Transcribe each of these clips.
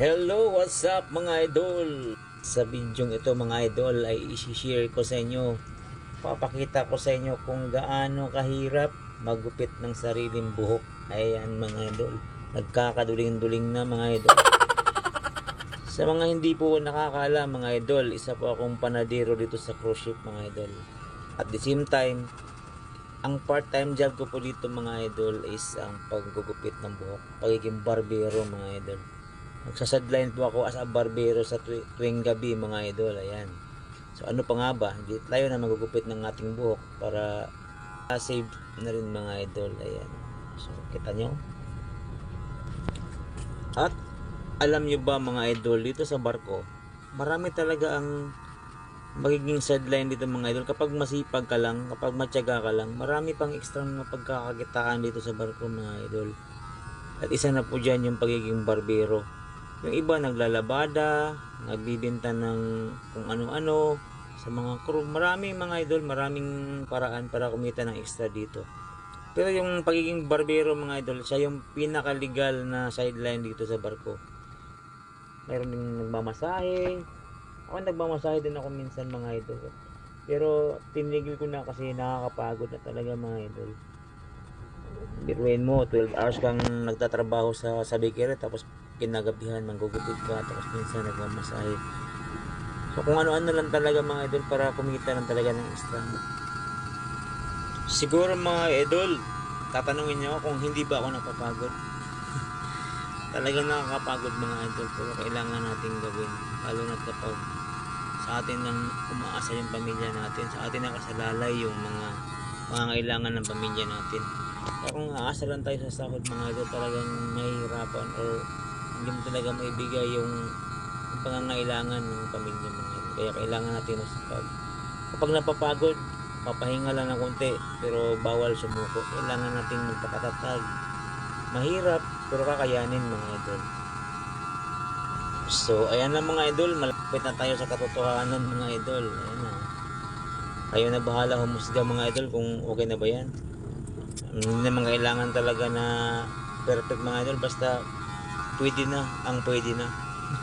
Hello, what's up mga idol? Sa bidyong ito mga idol ay isi-share ko sa inyo. Papakita ko sa inyo kung gaano kahirap magupit ng sariling buhok. Ayan mga idol. Nagkakaduling-duling na mga idol. Sa mga hindi po nakakala mga idol, isa po akong panadero dito sa cruise ship mga idol. At the same time, ang part-time job ko po dito mga idol is ang paggugupit ng buhok. Pagiging barbero mga idol. Nagsasadline po ako as a barbero sa tuwi- tuwing gabi mga idol. Ayan. So ano pa nga ba? Hindi tayo na magugupit ng ating buhok para save na rin mga idol. Ayan. So kita nyo. At alam nyo ba mga idol dito sa barko, marami talaga ang magiging sideline dito mga idol kapag masipag ka lang, kapag matyaga ka lang, marami pang extra mga pagkakakitaan dito sa barko mga idol. At isa na po dyan yung pagiging barbero. Yung iba naglalabada, nagbibinta ng kung ano-ano sa mga crew. Marami mga idol, maraming paraan para kumita ng extra dito. Pero yung pagiging barbero mga idol, siya yung pinakalegal na sideline dito sa barko. Mayroon ding nagmamasahe. Ako nagmamasahe din ako minsan mga idol. Pero tinigil ko na kasi nakakapagod na talaga mga idol. Biruin mo, 12 hours kang nagtatrabaho sa sa bakery tapos kinagabihan manggugupit ka tapos minsan nagmamasahe. So kung ano-ano lang talaga mga idol para kumita lang talaga ng extra. Siguro mga idol, tatanungin ako kung hindi ba ako napapagod. Talagang nakakapagod mga idol pero kailangan nating gawin lalo na kapag sa atin nang umaasa yung pamilya natin sa atin nakasalalay yung mga pangangailangan ng pamilya natin kaya kung aasa lang tayo sa sahod mga idol talagang mahihirapan or hindi mo talaga maibigay yung, yung pangangailangan ng pamilya idol kaya kailangan natin masipag kapag napapagod papahinga lang ng konti pero bawal sumuko. Kailangan nating magpakatatag. Mahirap pero kakayanin mga idol. So ayan na mga idol. Malapit na tayo sa katotohanan mga idol. Ayan na. Kayo na bahala humusga mga idol kung okay na ba yan. Hindi naman kailangan talaga na perfect mga idol. Basta pwede na ang pwede na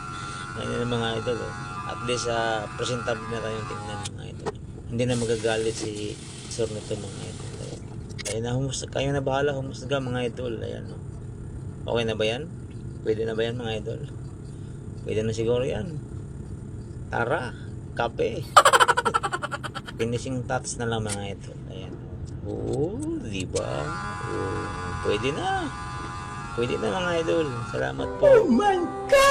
na mga idol oh. at least uh, presentable na tayong tingnan mga idol hindi na magagalit si sir nito mga idol. Ayan na humusga kayo na bahala humusga mga idol ayan oh. Okay na ba yan? Pwede na ba yan mga idol? Pwede na siguro yan. Tara, kape. Finishing touch na lang mga idol. Ayan. Oo, di ba? Oo, pwede na. Pwede na mga idol. Salamat po. Oh my God!